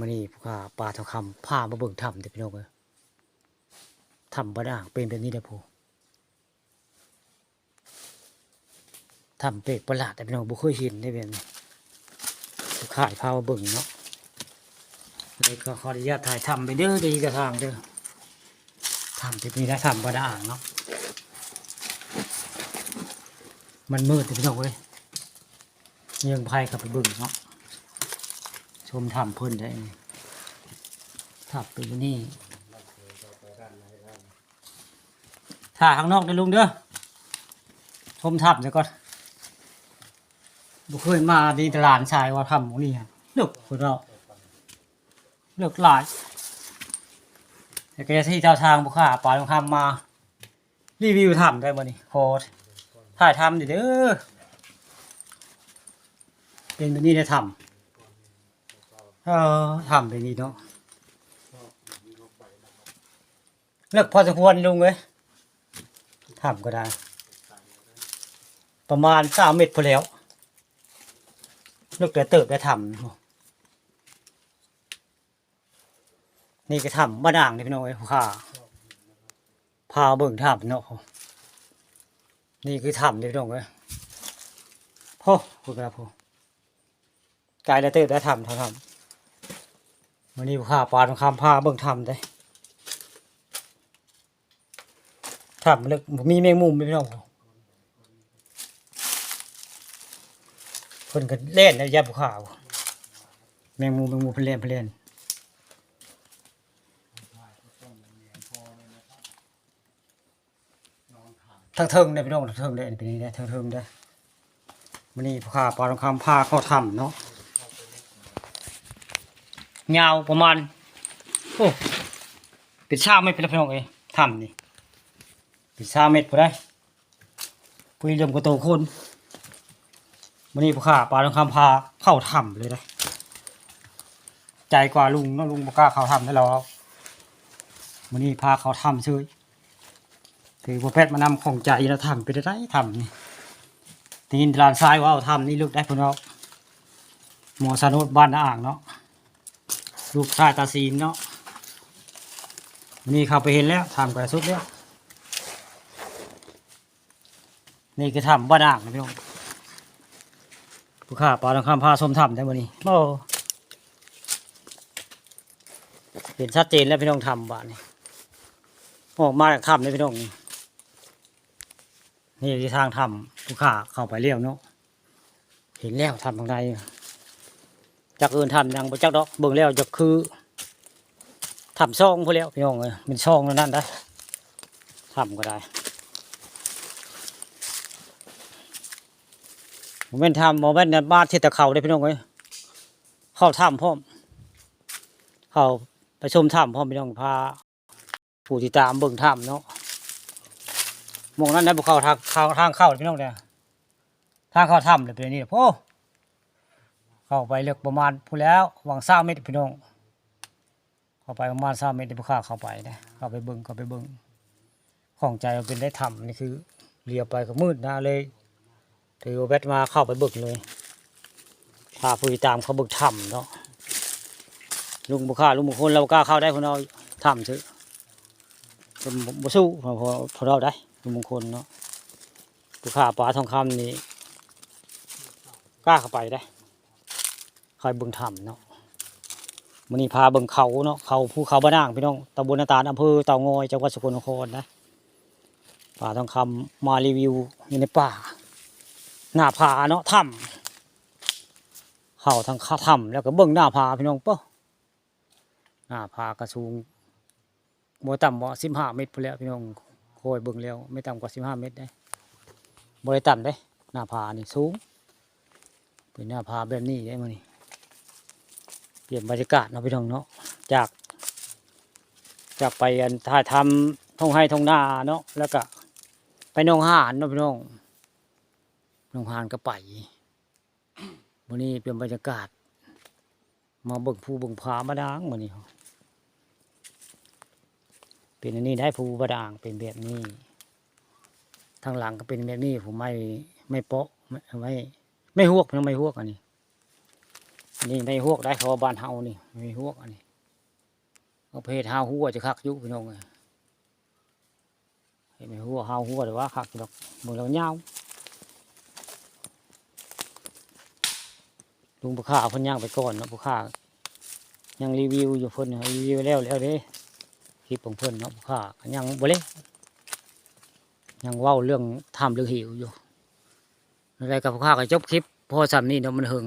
มันนี่ผู้ค้าปลาทองคำพามาเบิ่งถ้ำเด็กพี่น้องเอ้ยถ้ำบ่ด่างเป็นแบบนี้เด้อผู้ถ้ำเปลกประหลาดแต่พี่น้องบ่เคยเห็นได้แบบนี้ผู้ค้าพามาเบิ่งเนาะเลยก็ขออนุญาตถ่ายทำไปเด้อดีกระทางเด้อทำที่นี่นะทำบ่ด่างเนาะมันมืดเด้อพี่น้องเว้ยยังพายกับไปเบิ่งเนาะ ชมทำเพิ่นได้ถับไปนี่ถ้าข้างนอกได้ลุงเด้อชมทับซะก่อนบุเคยมาดีตลาดชายว่าทำของนี่ฮะเลือกคนเราเลือกหลายแต่ก็จะที่เจ้าทางบุค่าปลาลงคำมา รีวิวทำได้บ่นี่โคตรถ่ายทำดิเด้อเป็นแบบนี้ได้ทำ เออทำไปนี่เนาะเลิกพอสมควรลุงเลยทำก็ได้ ประมาณสามเม็ดพอแล้วลิกแต่เติบได้ทำนี่ก็ทำบ้านอ่างนี่พี่น้องไอ้ยข้าพาเบิ่งทำเนาะนี่คือทำนี่พี่น้องเอ้ยพ่อพูดไปแล้วพ่อ กายแล้วเติบได้ทำทำทำ วันนี้ข้าปลาทองคำพาเบิ่งทำได้ทำเลึกมีแมงมุมไหมพี่น้องเพิ่นก็เล่นนะยับข้าวแมงมุมแมงมุมเพิ่นเล่นเพิ่นเล่นทั้งเทิงได้พี่น้องทั้งเทิงได้เป็นนี้ได้ทั้งเทิงได้วันนี้ข้าปลาทองคำพาเขาถ้ำเนาะ ยาวประมาณโอ้เป็นชาเม็ดเป็นละพี่น้องเอ้ยทำนี่เป็นชาเม็ดพอได้ปุยเริ่มกระโตคนวันนี้พ่อข้าปลาทองคำพาเข้าถ้ำเลยได้ใจกว่าลุงเนาะลุงบอกล้าเข้าถ้ำได้แล้ววันนี้พาเข้าถ้ำเฉยถือพ่อแพทย์มานำของใจแล้วทำไปได้ทำนี่ตีนลานทรายว่าเอาทำนี่ลูกได้พวกเราหมอสนุดบ้านนาอ่างเนาะ ลูกชายตาซีนเนาะนี่เข้าไปเห็นแล้วทำกระสุดแล้วนี่คือทำบ้านอ่างนะพี่น้องผู้ข้าปลาทองคำพาสมทำได้วันนี้โอ้เห็นชัดเจนแล้วพี่น้องทำบ้านนี่ออกมาจากถ้ำเลยพี่น้องนี่นี่ที่ทางทำผู้ข้าเข้าไปเลี้ยวเนาะเห็นแล้วทำทางใด จากอื่นทำยังบ่จักดอกเบิ่งแล้วจะคือทำช่องพอแล้วพี่น้องเอ้ยเป็นช่องแล้วนั่นได้ทำก็ได้โมเมนทำโมเมนต์นั้นบ้านที่ตะเขาได้พี่น้องเอ้ยเข้าถ้ำพร้อมเข้าไปชมถ้ำพร้อมพี่น้องพาผู้ติดตามเบิ่งถ้ำเนาะมองนั้นได้บุเข้าทางเข้าทางเข้าพี่น้องเนี่ยทางเข้าถ้ำเลยเป็นนี่โอ้ เข้าไปเลือกประมาณพูดแล้ววังเศร้าเมตรพี่น้อง เข้าไปประมาณเศร้าเมตรที่ผู้ข้าเข้าไปนะเข้าไปเบิ้งเข้าไปเบิ้งของใจมันเป็นได้ทำนี่คือเลียวไปก็มืดนะเลยถือว่าแบตมาเข้าไปเบิ้งเลยพาผู้ตามเขาเบิ้งทำเนาะลุงบุคคาลุงบุคคลเรากล้าเข้าได้คนเราทำซื้อเป็นบุสู้พอพอเราได้ลุงมงคลเนาะผู้ข้าปลาทองคำนี่กล้าเข้าไปได้ อยเบิ่งถ้ำเนาะมันนี้พาเบิ่งเขาเนาะเขาภูเขาบ้าน่างพี่น้องตำบลนาตาลอำเภอเต่างอยจังหวัดสกลนครนะป่าทองคำมารีวิวอยู่ในป่า หน้าผาเนาะถ้ำเข้าทางข้าถ้ำแล้วก็เบิ่งหน้าผาพี่น้องเป้อหน้าผากระสูงบ่ต่ำกว่สิบห้าเมตรพอแล้วพี่น้องคอยเบิ่งแล้ว ไม่ต่ำกว่าสิบห้าเมตรได้บ่ได้ต่ำได้หน้าผานี่สูงเป็นหน้าผาแบบนี้ได้มานี่ เปลี่ยนบรรยากาศเนาะพี่น้องเนาะจาก จากไปอันถ่ายทำทงไห้ทงนาเนาะแล้วก็ไปนองหานเนาะพี่น้องนองหานก็ไปวันนี้เป็นบรรยากาศ มาเบิ่งภูเบิ่งผามาดางมานี่เป็นอันนี้ได้ภูบาดางเป็นแบบนี้ ทางหลังก็เป็นแบบนี้ผมไม่ไม่โปะไม่ไม่ไม่หวกนะไม่หวกอันนี้ นี่ไม่หวกได้เขาว่าบ้านเฮานี่ไม่หวกอันนี้เอาเพศห้าหัวจะคักยุพี่น้องเอ้ยเห็นไหมหัวห้าหัวแต่ว่าคักดอกมือเราเงาลุงผู้ข้าพ่นย่างไปก่อนเนาะผู้ข้ายังรีวิวอยู่พ่นรีวิวแล้วแล้วเด้คลิปของเพิ่นเนาะผู้ข้ายังบ่เล่ยังว้าเรื่องทำเรื่องหิวอยู่อะไรกับผู้ข้าก็จบคลิปพอสำนี้เนาะมันหึง